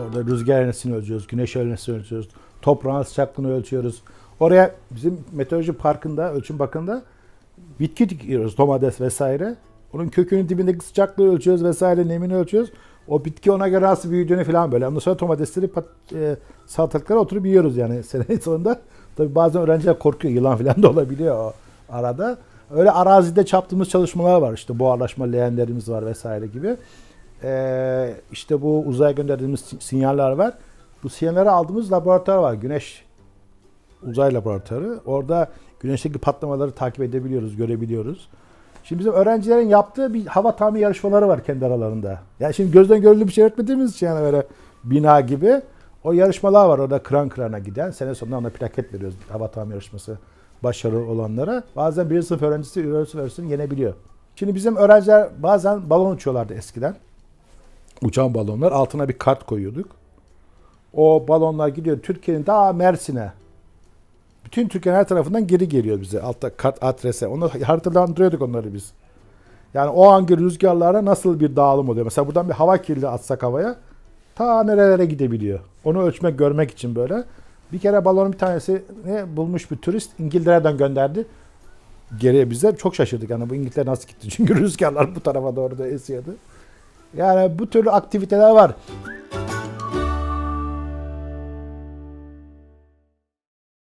Orada rüzgar enerjisini ölçüyoruz, güneş enerjisini ölçüyoruz, toprağın sıcaklığını ölçüyoruz. Oraya bizim meteoroloji parkında, ölçüm bakımında bitki dikiyoruz, domates vesaire. Onun kökünün dibindeki sıcaklığı ölçüyoruz vesaire, nemini ölçüyoruz. O bitki ona göre nasıl büyüdüğünü falan böyle. Ondan sonra domatesleri, pat, e, salatalıkları oturup yiyoruz yani senenin sonunda. Tabii bazen öğrenciler korkuyor, yılan falan da olabiliyor o arada. Öyle arazide çaptığımız çalışmalar var. İşte buharlaşma leğenlerimiz var vesaire gibi. Ee, işte bu uzaya gönderdiğimiz si- sinyaller var. Bu sinyalleri aldığımız laboratuvar var. Güneş uzay laboratuvarı. Orada güneşteki patlamaları takip edebiliyoruz, görebiliyoruz. Şimdi bizim öğrencilerin yaptığı bir hava tahmini yarışmaları var kendi aralarında. Yani şimdi gözden görülür bir şey öğretmediğimiz için yani böyle bina gibi. O yarışmalar var orada kıran kırana giden. Sene sonunda ona plaket veriyoruz hava tahmini yarışması başarılı olanlara. Bazen bir sınıf öğrencisi üniversite öğrencisini yenebiliyor. Şimdi bizim öğrenciler bazen balon uçuyorlardı eskiden. Uçan balonlar. Altına bir kart koyuyorduk. O balonlar gidiyor Türkiye'nin daha Mersin'e. Bütün Türkiye'nin her tarafından geri geliyor bize altta kart adrese. Onu haritalandırıyorduk onları biz. Yani o anki rüzgarlara nasıl bir dağılım oluyor. Mesela buradan bir hava kirli atsak havaya ta nerelere gidebiliyor. Onu ölçmek, görmek için böyle. Bir kere balonun bir tanesi ne bulmuş bir turist İngiltere'den gönderdi. Geriye bize çok şaşırdık. Yani bu İngiltere nasıl gitti? Çünkü rüzgarlar bu tarafa doğru da esiyordu. Yani bu türlü aktiviteler var.